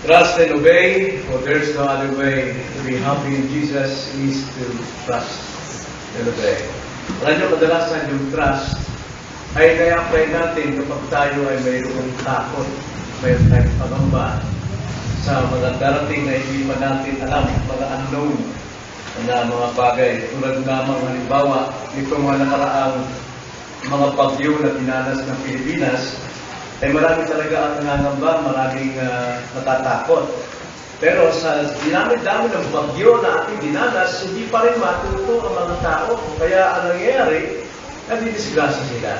Trust and obey, for there's no other way to be happy in Jesus is to trust and obey. Alam nyo, kadalasan yung trust ay na-apply natin kapag tayo ay mayroong takot, mayroong tayong pangamba sa mga darating na hindi pa natin alam, mga unknown na mga bagay. Tulad lamang halimbawa, itong mga nakaraang mga bagyo na dinanas ng Pilipinas, ay marami talaga ang nangangamba, maraming uh, natatakot. Pero sa dinami-dami ng bagyo na ating dinanas, hindi pa rin matuto ang mga tao. Kaya ang nangyayari, nadidisgrasya sila.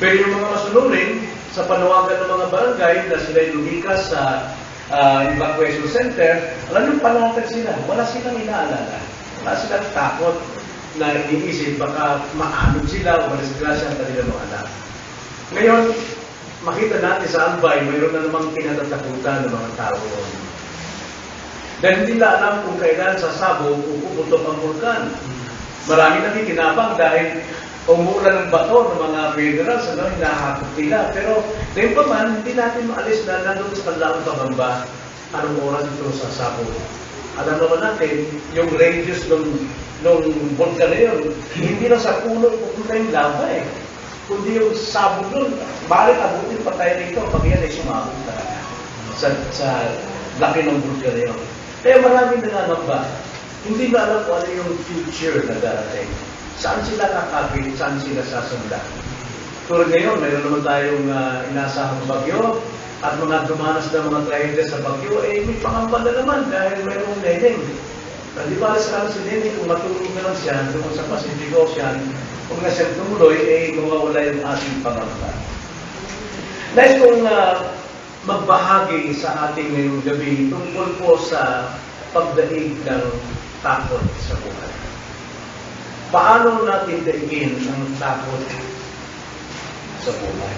Pero yung mga masunurin, sa panawagan ng mga barangay na sila lumikas sa uh, evacuation center, alam nyo, panatag sila. Wala silang inaalala. Wala silang takot na iniisip, baka maanod sila o madisgrasya ang kanilang mga anak. Ngayon, makita natin sa Albay, mayroon na namang kinatatakutan ng mga tao. Dahil hindi nila alam kung kailan sasabog o puputok ang vulkan. Marami nakikinabang dahil umuulan ng bato ng mga minerals, ano, hinahakot nila. Pero ngayon pa man, hindi natin maalis na nandun sa kanilang pangamba anong oras ito sasabog. Alam naman natin, yung radius ng, ng vulkan na yun, hindi lang sa puno pupunta yung lava eh. Kundi yung sabog nun, balik abutin pa tayo rito pag yan ay sumabog talaga sa, sa laki ng na yun. Kaya maraming nangangamba. Hindi na alam kung ano yung future na darating. Saan sila kakapit, saan sila sasunda. Tulad ngayon, mayroon naman tayong uh, inasahang bagyo at mga dumanas na mga trahedya sa bagyo, eh may pangamba na naman dahil mayroong neneng. Uh, di ba sa si neneng, kung matulog na lang siya doon sa Pacific Ocean, kung na siya tumuloy, eh mawawala yung ating pangamba. Nais kong uh, magbahagi sa ating ngayong gabi tungkol po sa pagdaig ng takot sa buhay. Paano natin daigin ang takot sa buhay?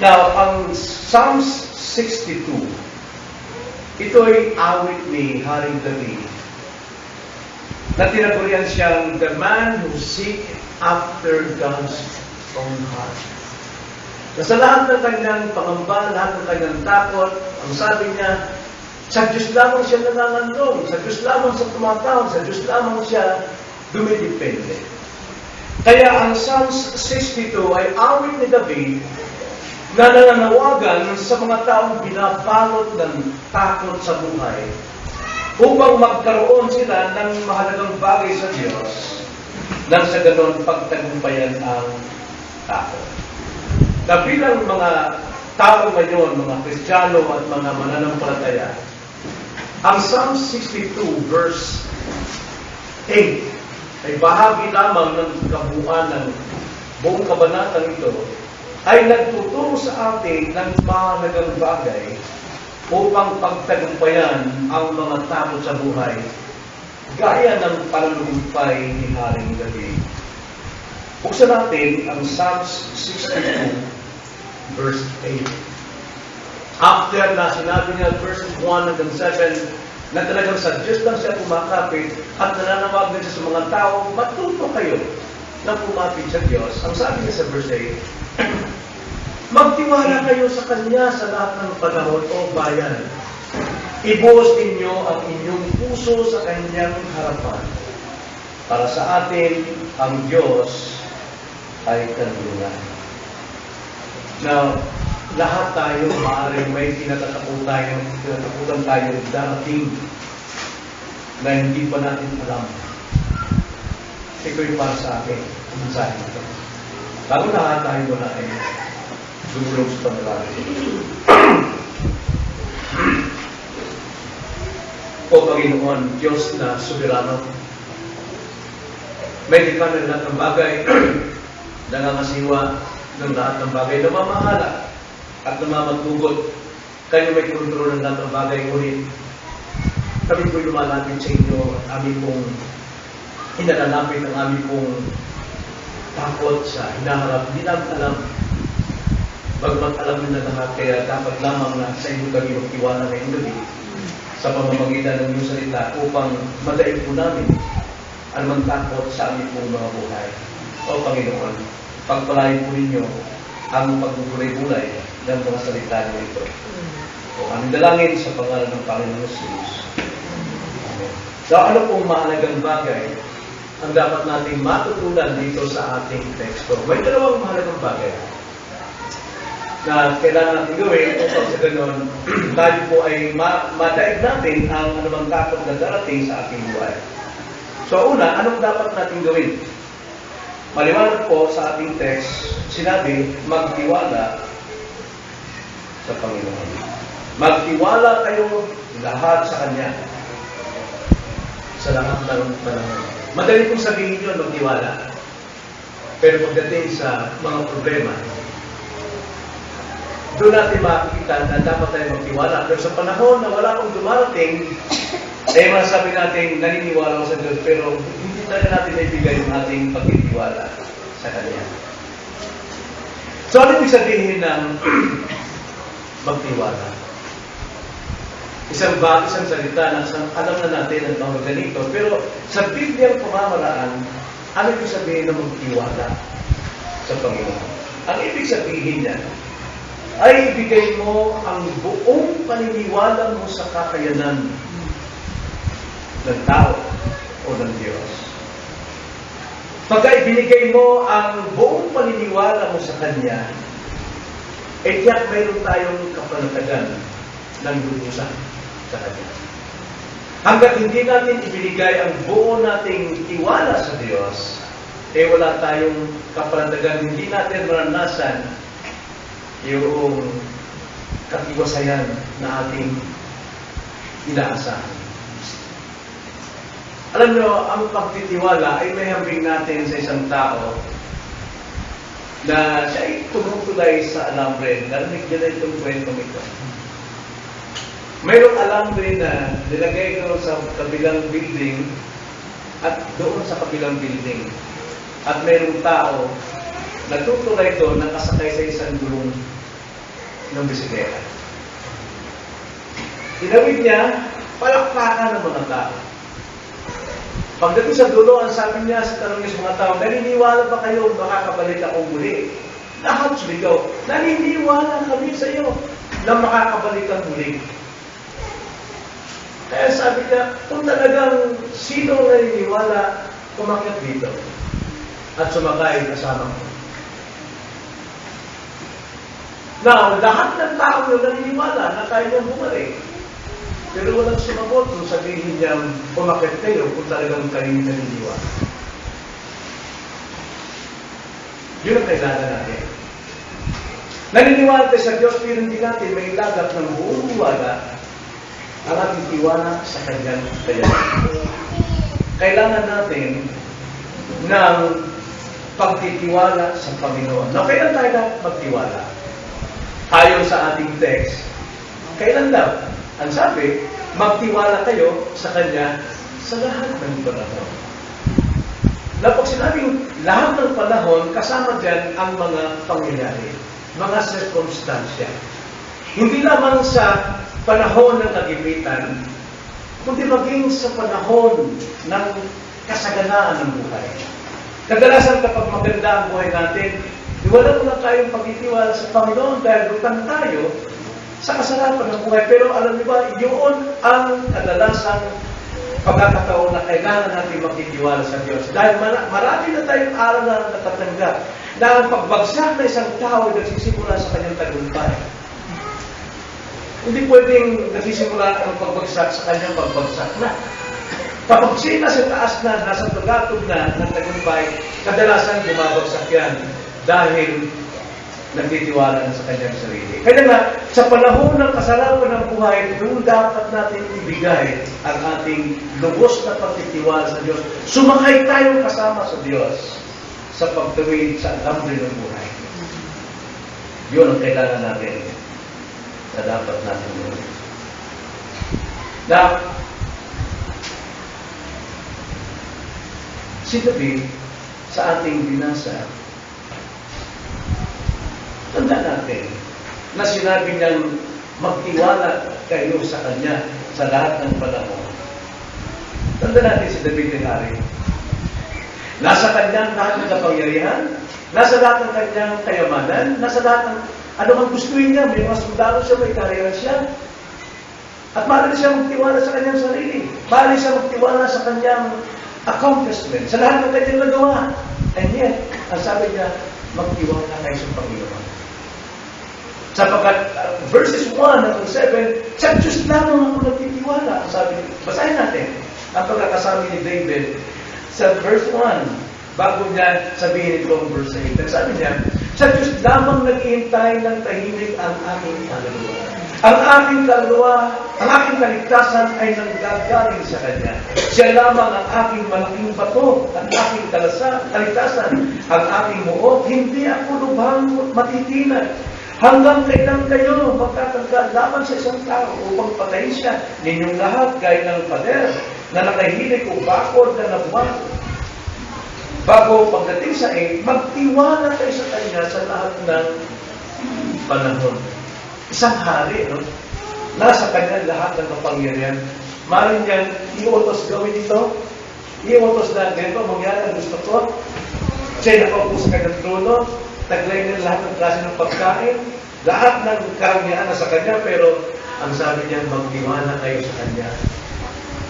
Now, ang Psalms 62, ito ay awit ni Haring David na tinagurian siyang the man who seek after God's own heart. Na sa lahat ng kanyang pangamba, lahat ng kanyang takot, ang sabi niya, sa Diyos lamang siya nanganganong, sa Diyos lamang siya tumatawag, sa Diyos lamang siya dumidepende. Kaya ang Psalms 62 ay awit ni David na nananawagan sa mga taong binabalot ng takot sa buhay upang magkaroon sila ng mahalagang bagay sa Diyos nang sa ganon pagtagumpayan ang takot. Na bilang mga tao ngayon, mga Kristiyano at mga mananampalataya, ang Psalm 62 verse 8 ay bahagi lamang ng kabuuan ng buong kabanatang ito ay nagtuturo sa atin ng mahalagang bagay upang pagtagumpayan ang mga takot sa buhay gaya ng pananagumpay ni Haring David. Buksan natin ang Psalms 62 verse 8. After na sinabi niya verse 1 hanggang 7 na talagang sa Diyos lang siya kumakapit at nananawag na siya sa mga tao, matuto kayo na kumapit sa Diyos. Ang sabi niya sa verse 8, Magtiwala kayo sa Kanya sa lahat ng panahon o bayan. Ibuhos ninyo ang inyong puso sa Kanyang harapan. Para sa atin, ang Diyos ay kanlungan. Now, lahat tayo maaaring may tinatatakutan tayo, tinatakutan tayo darating na hindi pa natin alam. Ito yung para sa akin, ang mensahe ito. Bago lahat tayo wala ay dumulog sa panalangin. o Panginoon, Diyos na soberano, may likha ng lahat ng bagay, nangangasiwa ng lahat ng bagay na mamahala at namamatugot. Kayo may kontrol ng lahat ng bagay, ngunit kami po'y lumalapit sa inyo at amin pong inalalapit ang amin pong takot sa hinaharap. Hindi namin alam Bagmat alam na lahat, kaya dapat lamang na sa inyo kami magtiwala ngayong gabi sa pamamagitan ng iyong salita upang madaig po namin ang magtakot sa aming pong mga buhay. O Panginoon, pagpalain po ninyo ang pagbubulay-bulay ng mga salita niyo ito. O aming dalangin sa pangalan ng Panginoon Jesus. Amen. So ano pong mahalagang bagay ang dapat nating matutunan dito sa ating teksto? May dalawang mahalagang bagay na kailangan natin gawin upang sa ganun tayo po ay ma madaig natin ang anumang takot na darating sa ating buhay. So una, anong dapat natin gawin? Maliwanag po sa ating text, sinabi, magtiwala sa Panginoon. Magtiwala kayo lahat sa Kanya. Sa lahat ng panahon. Madali kong sabihin yun, magtiwala. Pero pagdating sa mga problema, doon natin makikita na dapat tayo magtiwala. Pero sa panahon na wala akong dumarating, eh masasabi natin naniniwala ako sa Diyos, pero hindi talaga natin naibigay yung ating pagtitiwala sa Kanya. So ano ibig sabihin ng magtiwala? Isang ba, isang salita na isang, alam na natin ang mga ganito, pero sa Bibliang pamamaraan, ano ibig sabihin ng magtiwala sa Panginoon? Ang ibig sabihin niya, ay ibigay mo ang buong paniniwala mo sa kakayanan ng tao o ng Diyos. Pagka ibinigay mo ang buong paniniwala mo sa Kanya, eh tiyak mayroon tayong kapanatagan ng lubusan sa Kanya. Hanggat hindi natin ibinigay ang buo nating tiwala sa Diyos, eh wala tayong kapanatagan, hindi natin maranasan yung katiwasayan na ating inaasahan. Alam nyo, ang pagtitiwala ay may hambing natin sa isang tao na siya ay tumutulay sa alambre. Narinig niyo na itong kwentong ito. Mayroong alambre na nilagay ko sa kabilang building at doon sa kabilang building. At mayroong tao nagtutulay doon nakasakay sa isang gulong ng bisikleta. Tinawid niya, palakpakan ng mga tao. Pagdating sa dulo, ang sabi niya sa tanong niya sa mga tao, naniniwala ba kayo makakabalik ako muli? Lahat sumigaw, naniniwala kami sa iyo na makakabalik ang muli. Kaya sabi niya, kung talagang sino naniniwala, kumakyat dito at sumakay kasama ko. Now, lahat ng tao yung naniniwala na kaya niyang bumalik. Pero walang sumagot kung sabihin niya, umakit kayo kung talagang kayo naniniwala. Yun ang kailangan natin. Naniniwala tayo sa Diyos, pero hindi natin may lagap ng buong wala ang ating tiwala sa Kanyang kayaan. Kailangan natin ng pagtitiwala sa Panginoon. Now, kailan tayo magtiwala? Ayon sa ating text, kailan daw? Ang sabi, magtiwala kayo sa Kanya sa lahat ng panahon. Na pag sinabing lahat ng panahon, kasama dyan ang mga pangyayari, mga circumstansya. Hindi lamang sa panahon ng nagibitan, kundi maging sa panahon ng kasaganaan ng buhay. Kadalasan kapag maganda ang buhay natin, wala mo na tayong pagtitiwala sa Panginoon dahil lutang tayo sa kasarapan ng buhay. Pero alam niyo ba, yun ang kadalasang pagkakataon na kailangan natin magtitiwala sa Diyos. Dahil mara- marami na tayong aral na natatanggap na ang pagbagsak na isang tao ay nagsisimula sa kanyang tagumpay. Hindi pwedeng nagsisimula ang pagbagsak sa kanyang pagbagsak na. Kapag siya nasa taas na, nasa tugatog na ng tagumpay, kadalasan bumabagsak yan dahil nagtitiwala na sa kanyang sarili. Kaya nga, sa panahon ng kasarapan ng buhay, doon dapat natin ibigay ang ating lubos na pagtitiwala sa Diyos. Sumakay tayong kasama sa Diyos sa pagtawid sa alambre ng buhay. Yun ang kailangan natin na dapat natin gawin. Now, si David sa ating binasa, tanda natin na sinabi niyang magtiwala kayo sa Kanya sa lahat ng panahon. Tanda natin si David ng Hari. Nasa kanyang lahat ng kapangyarihan, nasa lahat ng kanyang kayamanan, nasa lahat ng ano man gustuin niya, may mga sundalo siya, may karera siya, At maaari siya magtiwala sa kanyang sarili. Maaari siya magtiwala sa kanyang accomplishment, sa lahat ng kanyang nagawa. And yet, ang sabi niya, magtiwala kayo sa Panginoon. Sapagkat uh, verses 1 hanggang 7, sa Diyos lamang ako nagtitiwala. Sabi, basahin natin ang pagkakasabi ni David sa verse 1 bago niya sabihin ito ang verse 8. Ang sabi niya, sa Diyos lamang naghihintay ng tahimik ang aking kaluluwa. Ang aking kaluluwa, ang aking kaligtasan ay nanggagaling sa Kanya. Siya lamang ang aking malaking bato, ang aking kalasa, kaligtasan, ang aking muot. Hindi ako lubhang matitinag. Hanggang kailan kayo magtatangka laban sa isang tao upang patayin siya? Ninyong lahat gaya ng pader na nakahilig o bakod na nabuwan. Bago pagdating sa 8, magtiwala kayo sa Kanya sa lahat ng panahon. Isang hari, no? Nasa Kanya lahat ng kapangyarihan. Maring niyan, iutos gawin ito. Iutos na ganito, mangyari ang gusto ko. Siya nakaupo sa kanyang trono. Taglay niya lahat ng klase ng pagkain. Lahat ng karangyaan na sa Kanya, pero ang sabi niya, magtiwala kayo sa Kanya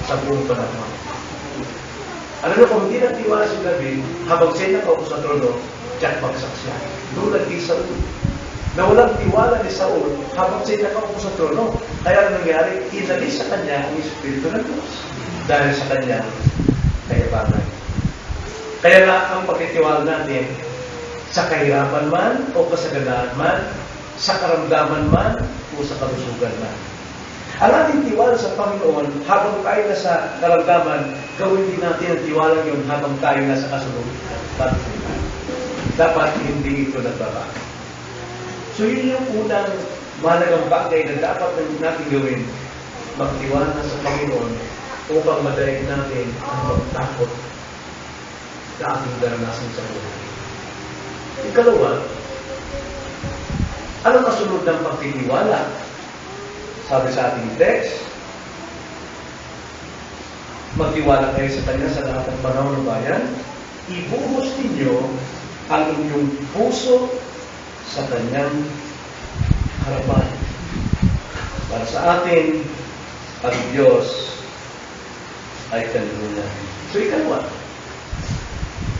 sa buong panahon. Alam mo, kung hindi nagtiwala si David, habang siya nakaupo sa trono, tiyak bagsak siya. Tulad kay Saul. Na walang tiwala ni Saul habang siya nakaupo sa trono. Kaya ang nangyari, inalis sa kanya ang Espiritu ng Diyos. Dahil sa kanya, kayabangan. Kaya nga ang pagtitiwala natin, sa kahirapan man o kasaganaan man, sa karamdaman man o sa kalusugan man. Ang ating tiwala sa Panginoon, habang tayo nasa karamdaman, gawin din natin ang tiwala yun habang tayo nasa kasunod. Dapat hindi ito nagbabago. So yun yung unang malagang bagay na dapat natin gawin, magtiwala sa Panginoon upang madaig natin ang magtakot sa ating daranasan sa buhay. Ikalawa, ano kasunod ng pagtitiwala? Sabi sa ating text, magtiwala kayo sa Kanya sa lahat ng panahon ng bayan, ibuhos ninyo ang inyong puso sa Kanyang harapan. Para sa atin, ang Diyos ay kanina. So, ikalawa,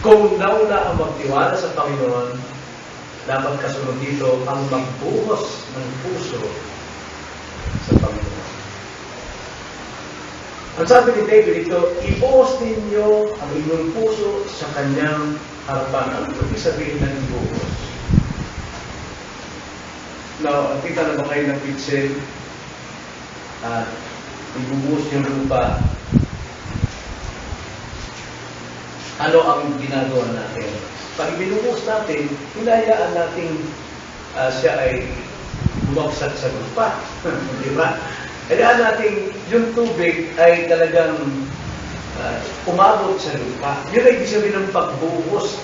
kung nauna ang magtiwala sa Panginoon, dapat kasunod dito ang magbuhos ng puso sa Panginoon. Ang sabi ni David ito, ibuhos ninyo ang inyong puso sa kanyang harapan. Ano ibig sabihin ng ibuhos? Now, kita na ba kayo ng pitsil? At ibubuhos yung lupa. Ano ang ginagawa natin? Pag binuhos natin, hinayaan natin ah, siya ay bumagsak sa lupa. Di ba? Kaya natin yung tubig ay talagang ah, umabot sa lupa. Yun ay ibig sabihin ng pagbuhos.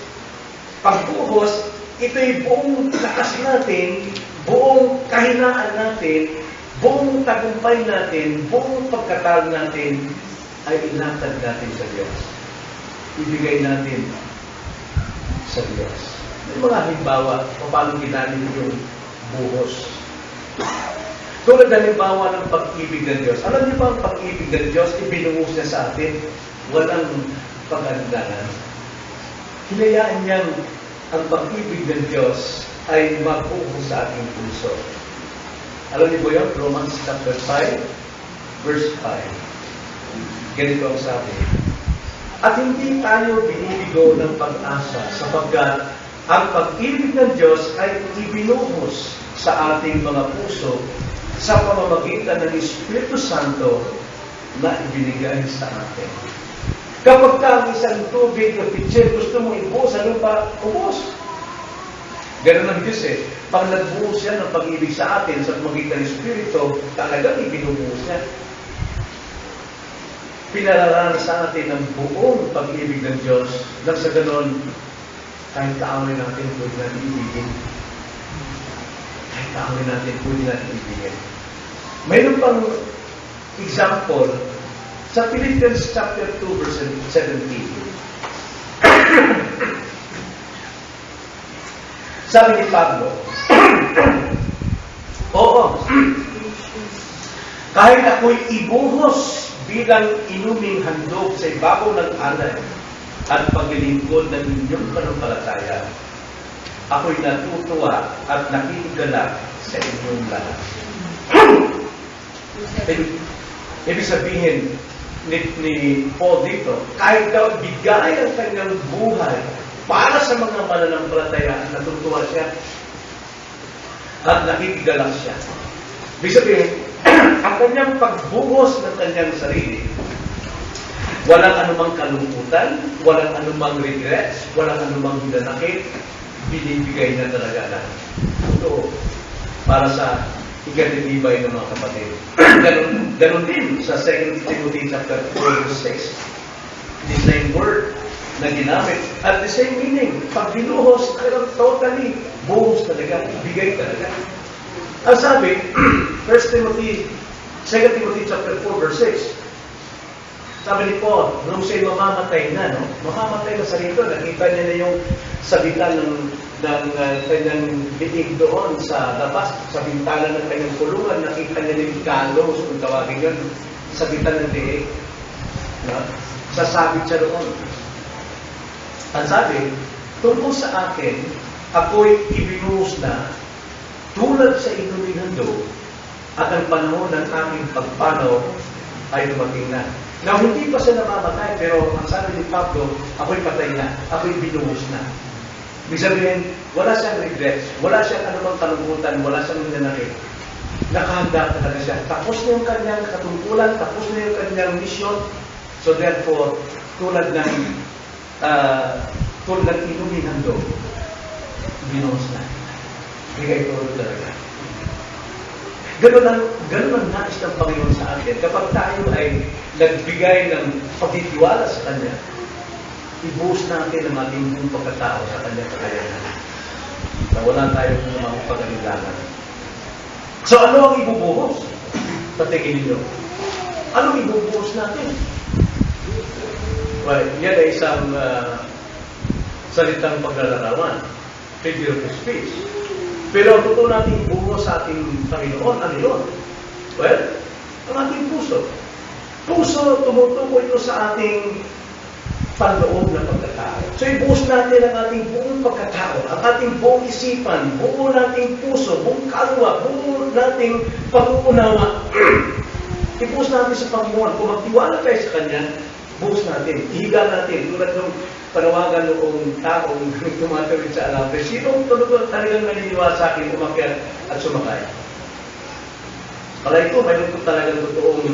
Pagbuhos, ito'y buong lakas natin, buong kahinaan natin, buong tagumpay natin, buong pagkatalo natin ay ilatag natin sa Diyos. Ibigay natin sa Diyos. May mga halimbawa kung paano ginamit yung buhos. Tulad halimbawa ng pag-ibig ng Diyos. Alam niyo ba ang pag-ibig ng Diyos, ibinuhos niya sa atin, walang pag-alinlangan. Hinayaan niyang ang pag-ibig ng Diyos ay magbuhos sa ating puso. Alam niyo ba yun? Romans chapter 5, verse 5. Ganito ang sabi. At hindi tayo binibigo ng pag-asa sapagkat ang pag-ibig ng Diyos ay ibinuhos sa ating mga puso sa pamamagitan ng Espiritu Santo na ibinigay sa atin. Kapag ka ang isang tubig o pitcher gusto mo ibuhos sa lupa, ubos. Ganun ang Diyos eh. Pag nagbuhos siya ng pag-ibig sa atin sa pamamagitan ng Espiritu, talagang ibinuhos niya pinararaan sa atin ang buong pag-ibig ng Diyos nang sa ganon, kahit kaaway natin, pwede natin ibigin. Kahit kaaway natin, pwede natin ibigin. Mayroon pang example sa Philippians chapter 2 verse 17. Sabi ni Pablo, Oo, Kahit ako'y ibuhos bilang inuming handog sa ibabaw ng alay at paglilingkod ng inyong panumpalataya, ako'y natutuwa at nakikigalak sa inyong lahat. Ibig, ibig sabihin ni, ni Paul dito, kahit daw bigay ang kanyang buhay para sa mga mananampalataya, natutuwa siya at nakikigalak siya. Ibig sabihin, ang kanyang pagbuhos ng kanyang sarili, walang anumang kalungkutan, walang anumang regrets, walang anumang hinanakit, binibigay na talaga na. Ito, para sa ikatitibay ng mga kapatid. ganun, ganun din sa 2 Timothy chapter 4 verse 6. The same word na ginamit at the same meaning. Pag binuhos, talagang totally, buhos talaga, ibigay talaga. Ang sabi, 1 Timothy, 2 Timothy chapter 4 verse 6, sabi ni Paul, nung siya'y mamamatay na, no? Mamamatay na sa rito, nakita niya na yung sabitan ng, ng uh, kanyang bitig doon sa labas, sa bintana ng kanyang kulungan, nakita niya yung gallows, kung tawagin yun, sabitan ng diig. No? Sasabit siya doon. Ang sabi, tungkol sa akin, ako'y ibinuhos na tulad sa inuming handog at ang panahon ng aming pagpanaw ay dumating na. Now, hindi pa siya namamatay, pero ang sabi ni Pablo, ako'y patay na, ako'y binuhos na. Ibig sabihin, wala siyang regrets, wala siyang anumang kalungkutan, wala siyang nananakit. Nakahanda talaga siya. Tapos na yung kanyang katungkulan, tapos na yung kanyang mission. So therefore, tulad ng uh, tulad ng inuming handog, binuhos na. Bigay ko talaga. Ganun ang, ganun ang nais ng Panginoon sa atin. Kapag tayo ay nagbigay ng pagtitiwala sa Kanya, ibuhos natin ang ating buong pagkatao sa Kanya kakayanan. Na wala tayong mga pag-alilangan. So ano ang ibubuhos? Patingin ninyo. Anong ibubuhos natin? Well, yan ay isang uh, salitang paglalarawan. Figure of speech. Pero ang totoo nating buhos sa ating Panginoon, ano yun? Well, ang ating puso. Puso, tumutukoy ito sa ating panloob na pagkatao. So, ibuhos natin ang ating buong pagkatao, ang ating buong isipan, buo nating puso, buong kalwa, buo nating pag-uunawa. ibuhos natin sa Panginoon. Kung magtiwala tayo sa Kanya, buhos natin, ihiga natin, tulad ng panawagan noong taong tumatawid sa alambre, sinong tulog talagang naniniwala sa akin umakyat at sumakay? Pala ito, mayroon ko talagang totoong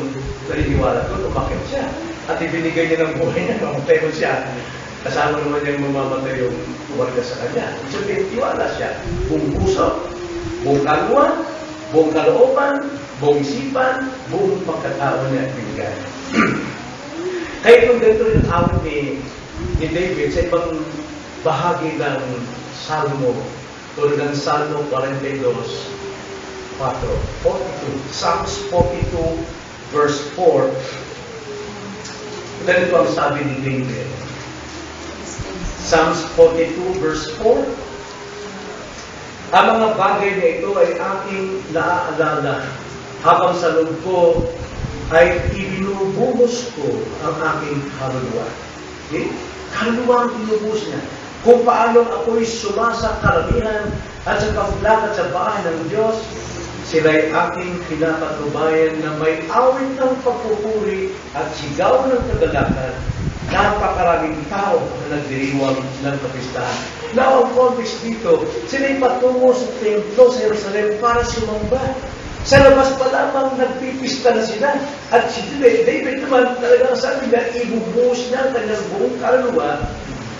naniniwala doon, umakyat siya. At ibinigay niya ng buhay niya, mamatay mo siya. Kasama naman niyang mamamatay yung umarga sa kanya. So, tiwala siya. Buong puso, buong kalwa, buong kalooban, buong isipan, buong pagkatao niya at binigay. Kaya kung ganito ang awit ni, ni David sa ibang bahagi ng Salmo, tulad ng Salmo 42, 4, 42, Psalms 42, verse 4, ganito ang sabi ni David. Psalms 42, verse 4, ang mga bagay na ito ay aking naaalala habang sa loob ko ay ibinubuhos ko ang aking kaluluwa. Okay? Kaluluwa ang binubuhos niya. Kung paano ako'y sumasa karamihan at sa paglakad sa bahay ng Diyos, sila'y aking pinapatubayan na may awit ng pagpupuri at sigaw ng kagalakan. Napakaraming tao na nagdiriwang ng kapistahan. Now, ang context dito, sila'y patungo sa templo sa Jerusalem para sumamba. Sa labas pa lamang nagpipista na sila. At si David naman talagang sabi niya, ibubuhos niya ang kanyang buong kaluluwa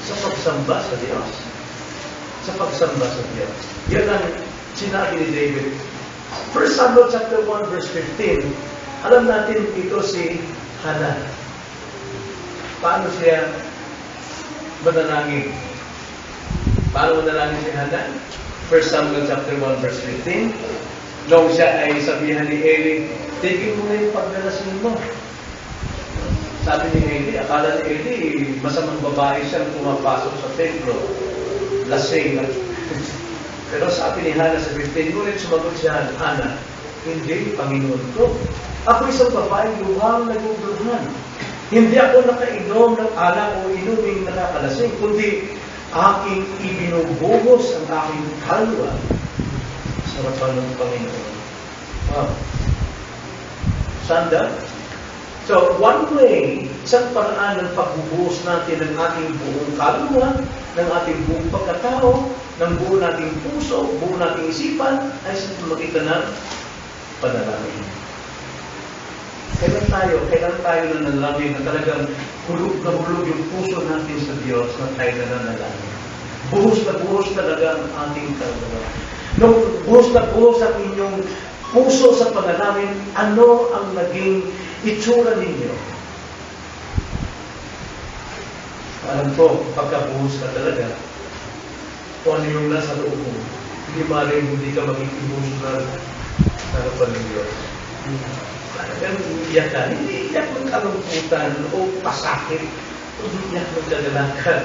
sa pagsamba sa Diyos. Sa pagsamba sa Diyos. Yan ang sinabi ni David. 1 Samuel chapter 1 verse 15, alam natin ito si Hannah. Paano siya mananangin? Paano mananangin si Hannah? 1 Samuel chapter 1 verse 15, Nung siya ay sabihan ni Eli, tigil mo na yung pagdalasin mo. Sabi ni Eli, akala ni Eli, masamang babae siyang pumapasok sa templo. Lasing. Pero sabi ni Hannah sa 15, ngunit sumagot siya, Hannah, Hindi, Panginoon ko. Ako isang babae luhang naguguluhan. Hindi ako nakainom ng alak o inuming nakakalasing, kundi aking ibinubuhos ang aking kalwa sa harapan ng Panginoon. Wow. Sanda? So, one way, isang paraan ng pagbubuhos natin ng ating buong kaluluwa, ng ating buong pagkatao, ng buo nating puso, buo nating isipan, ay sa makita ng panalangin. Kailan tayo, kailan tayo nanalangin na talagang hulog na hulog yung puso natin sa Diyos na tayo nananalangin. Buhos na buhos talaga ang ating kaluluwa. Nung buhos na buhos ang inyong puso sa panalangin, ano ang naging itsura ninyo? Alam ko, pagkabuhos ka talaga, kung ano yung nasa loob mo, hindi maaaring hindi ka magkikibuhos na sa harapan ng Diyos. Talagang iiyak ka, hindi iiyak ng kalungkutan o pasakit, hindi iiyak ng kagalakan.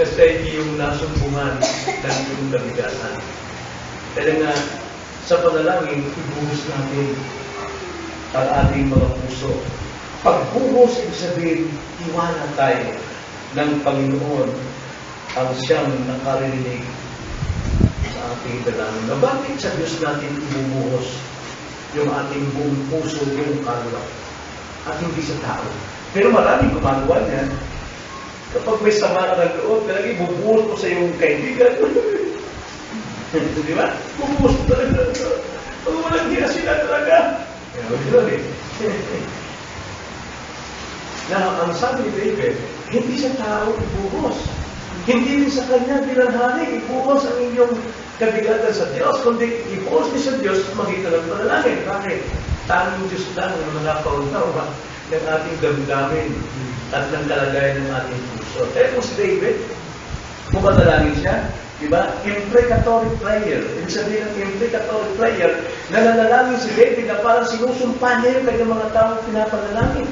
Kasi yung nasumbungan ng iyong kabigasan. Kaya nga, sa panalangin, ibuhos natin ang ating mga puso. Pagbuhos, ibig sabihin, iwanan tayo ng Panginoon ang siyang nakarinig sa ating dalangin. Na bakit sa Diyos natin ibubuhos yung ating buong puso, yung kalwa, at hindi sa tao? Pero maraming gumagawa niyan. Kapag may sama ka ng loob, talaga ibubuhos mo sa iyong kaibigan. Di ba? Mo talaga. Pag walang na sila talaga. Na ang sabi ni David, hindi sa tao ibuhos. Hindi rin sa kanya binanhali, ibuhos ang inyong kabigatan sa Diyos, kundi ibuhos niyo sa Diyos magitan ng panalangin. Bakit? Tanging Diyos lang ang nakakaunawa ng ating damdamin at ng kalagayan ng ating puso. Eh kung si David, kung matalangin siya, di ba? Imprecatory prayer. Ibig sabihin ng imprecatory prayer, nananalangin si David na parang sinusumpa niya yung kanyang mga taong pinapanalangin.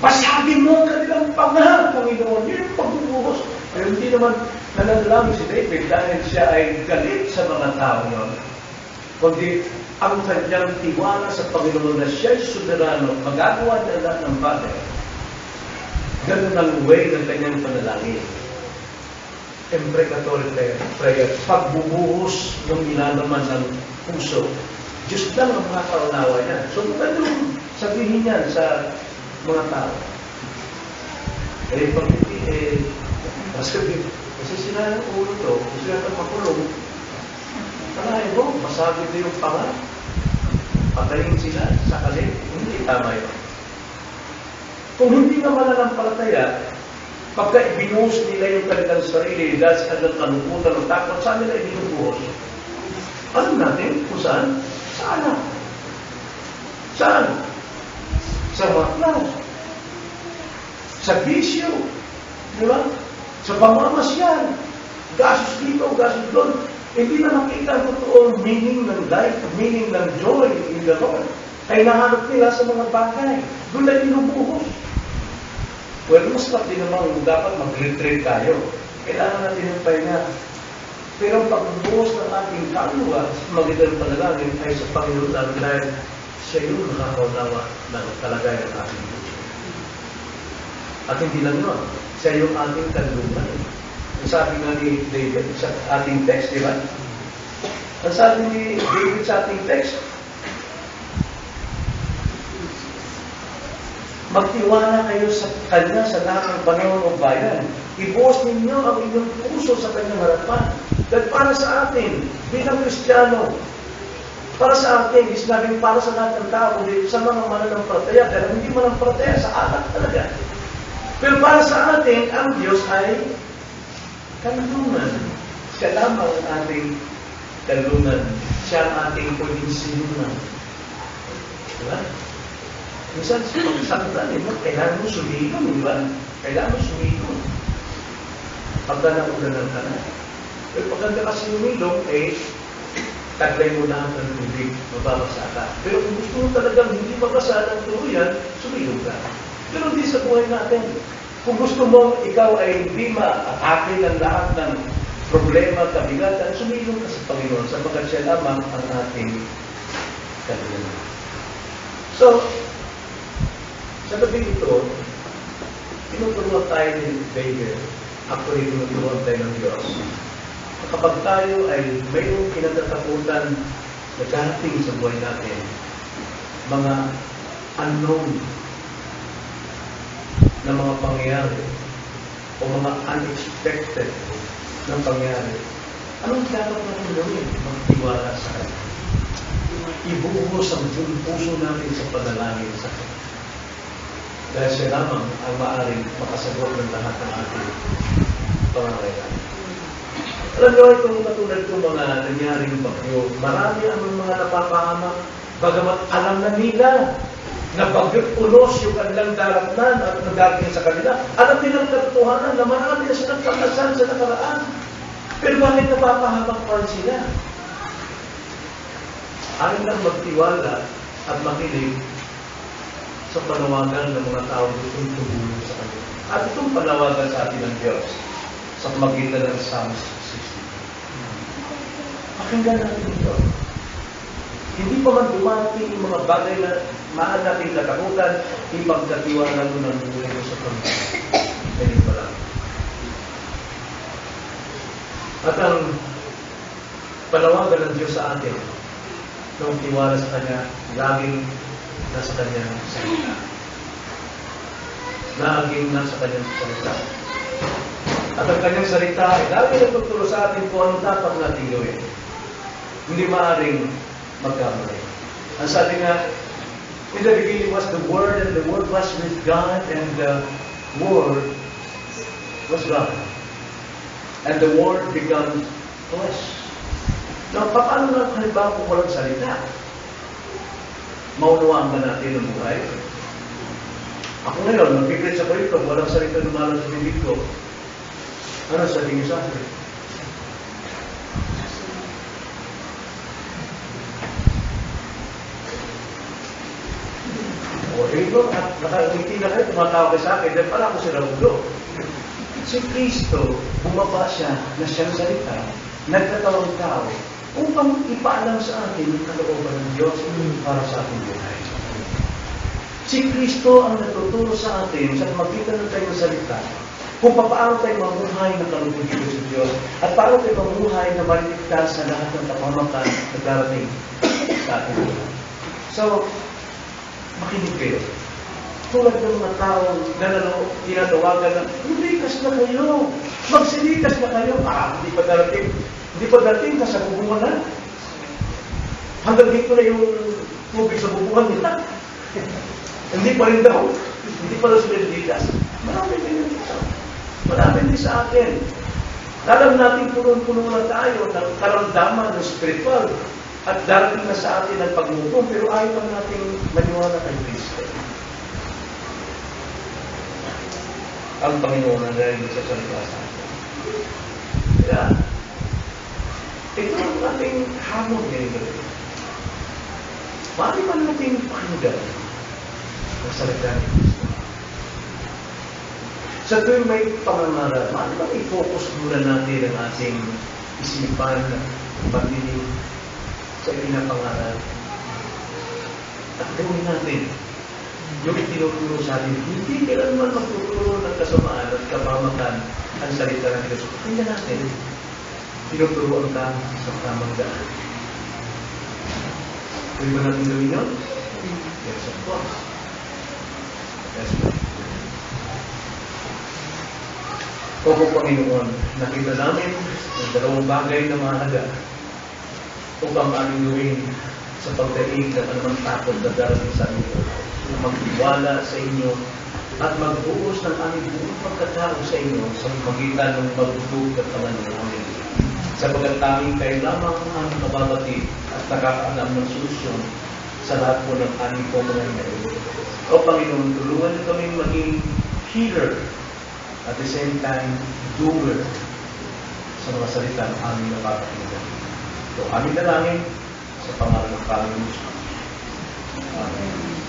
Pasagin mo ang kanilang pangahal, Panginoon. Yun yung pagbubuhos. Pero hindi naman nananalangin si David dahil siya ay galit sa mga tao yun. Kundi ang kanyang tiwala sa Panginoon na siya'y soberano, magagawa niya lahat ng bagay. Ganun ang way ng kanyang panalangin. Imprecatory prayer, prayer. Pagbubuhos ng ilalaman ng puso. Diyos lang ang makakaunawa niya. So, ganun sabihin niyan sa mga tao. Eh, pag eh, kasi, kasi sila yung ulo to, kung sila ito makulong, kalahin mo, masagod na yung panga, patayin sila sa kalit, hindi tama yun. Kung hindi ka mananampalataya, pagka ibinuhos nila yung kanilang sarili sa kanilang kalungkutan o takot, saan nila ibinubuhos? Alam natin kung saan? Sa anak. Saan? Sa maklas. Sa bisyo. Di ba? Sa pamamasyal. Gasos dito, gasos doon. Hindi na makita ang totoong meaning ng life, meaning ng joy in the Lord. Ay nahanap nila sa mga bagay. Doon na inubuhos. Well, mas pati naman dapat mag-retreat tayo. Kailangan natin ng pahinga. Pero ang pagbubuhos ng ating kaluluwa magitan panalangin ay sa Panginoon namin dahil siya yung nakakaunawa ng kalagayan ng ating puso. At hindi lang yun, siya yung ating kaluluman. Ang sabi nga ni David sa ating text, di ba? Ang sabi ni David sa ating text, Magtiwala kayo sa Kanya sa lahat ng panahon o bayan. Ibuhos ninyo ang inyong puso sa Kanyang harapan. Dahil para sa atin, bilang Kristiyano, para sa atin, is naging para sa lahat tao, kundi sa mga mananampalataya, dahil hindi mananampalataya sa anak talaga. Pero para sa atin, ang Diyos ay kalungan. Siya lamang ang ating kalungan. Siya ang ating pwedeng sinunan. Diba? Minsan, sa pagsaktan, eh, no? kailangan mo sumilong, di ba? Kailangan mo sumilong. Pagka naulanan ka na. Pero pagka kasi sumilong, eh, taglay mo lahat ng tubig, mababasa ka. Pero kung gusto mo talagang hindi mabasa ng tuluyan, sumilong ka. Pero hindi sa buhay natin. Kung gusto mo, ikaw ay hindi ma-atake ng lahat ng problema, kabigatan, sumilong ka sa Panginoon sapagkat siya lamang ang ating kalimutan. So, sa gabi ito, tinuturuan tayo ni David. Actually, tinuturuan tayo ng Diyos. Kapag tayo ay mayroong kinatatakutan na darating sa buhay natin, mga unknown na mga pangyayari o mga unexpected na pangyayari, anong dapat natin gawin? Magtiwala sa Kanya. Ibuhos ang buong puso natin sa panalangin sa Kanya. Dahil siya lamang ang maaaring makasagot ng lahat ng ating pangangailangan. Alam niyo, itong katulad ng mga nangyaring bagyo, marami ang mga napapahamak, bagamat alam na nila na bagyo unos yung kanilang daratnan at nagdating sa kanila. Alam nilang katotohanan na marami na silang pagkasan sa nakaraan. Pero bakit napapahamak pa sila? Ayon lang magtiwala at makinig sa panawagan ng mga tao gustong tumulong sa kanila. At itong panawagan sa atin ng Diyos sa magitan ng Psalms 60. Pakinggan natin ito. Hindi pa man dumating yung mga bagay na maan nating katakutan, ipagkatiwala mo ng buhay mo sa Panginoon. Ganyan pa lang. At ang panawagan ng Diyos sa atin, nung tiwala sa Kanya, laging nasa Kanyang salita. Laging nasa Kanyang salita. At ang Kanyang salita ay lagi nagtuturo sa atin kung ano dapat natin gawin. Hindi maaaring magkamali. Ang sabi nga, in the beginning was the Word, and the Word was with God, and the Word was God. And the Word became flesh. Now, paano nga halimbawa kung walang salita? Maunawaan ba natin ang buhay? Ako ngayon, nag-preach ako ito, walang salita lumalang sa bibig ko. Ano sabi niyo sa akin? O, at nakangiti na kayo, tumatawa kayo sa akin, dahil pala ako si Raulo. Si Kristo, bumaba siya na siyang salita, nagkatawang tao, upang ipaalam sa atin ang kalooban ng Diyos para sa ating buhay. Si Kristo ang natuturo sa atin sa magitan ng kanyang salita kung paano tayo mamuhay ng kalugod sa Diyos at paano tayo mamuhay na maligtas sa lahat ng kapamakan na darating sa buhay. So, makinig kayo. Tulad ng mga tao na nalo, tinatawagan na, lumikas na kayo, magsilikas na kayo. Ah, hindi pa darating. Hindi pa darating, nasa bubungan na. Hanggang dito na yung tubig sa bubungan nila. hindi pa rin daw. Hindi pa rin sila likas. Marami din yung tao. Marami din sa atin. Alam natin punong-puno na tayo ng karamdaman ng spiritual at darating na sa atin ang pagmutom, pero ayaw pa natin maniwala kay Kristo. Ang Panginoon ang narinig sa salita sa atin. Kaya, ito ang ating hamon ngayon gabi. Maaari ba natin pakinggan ang salita ni Kristo? Sa tuwing may pangangaral, maaari ba i-focus muna natin ang ating isipan, pagdinig sa pinapangaral. At gawin natin yung itinuturo sa atin. Hindi kailanman magtuturo ng kasamaan at kapamakan ang salita ng Diyos. Tingnan natin. Tinuturoan ka sa tamang daan. Pwede ba natin gawin yun? Yes, of course. Yes, ma'am. Opo, Panginoon, nakita namin ang dalawang bagay na mahalaga upang aming gawin sa pagdaig ng anumang takot na darating sa amin na magtiwala sa inyo at magbuos ng aming buong pagkatao sa inyo sa magitan ng magbubog at pananamin. Sapagat aming kayo lamang ang mababati at nakakaalam ng solusyon sa lahat po ng aming pumanahin. O Panginoon, tulungan niyo kami maging healer at the same time doer sa mga salita ng aming napapakinggan. Ito aming dalangin sa pangalan ng Panginoon. Amen.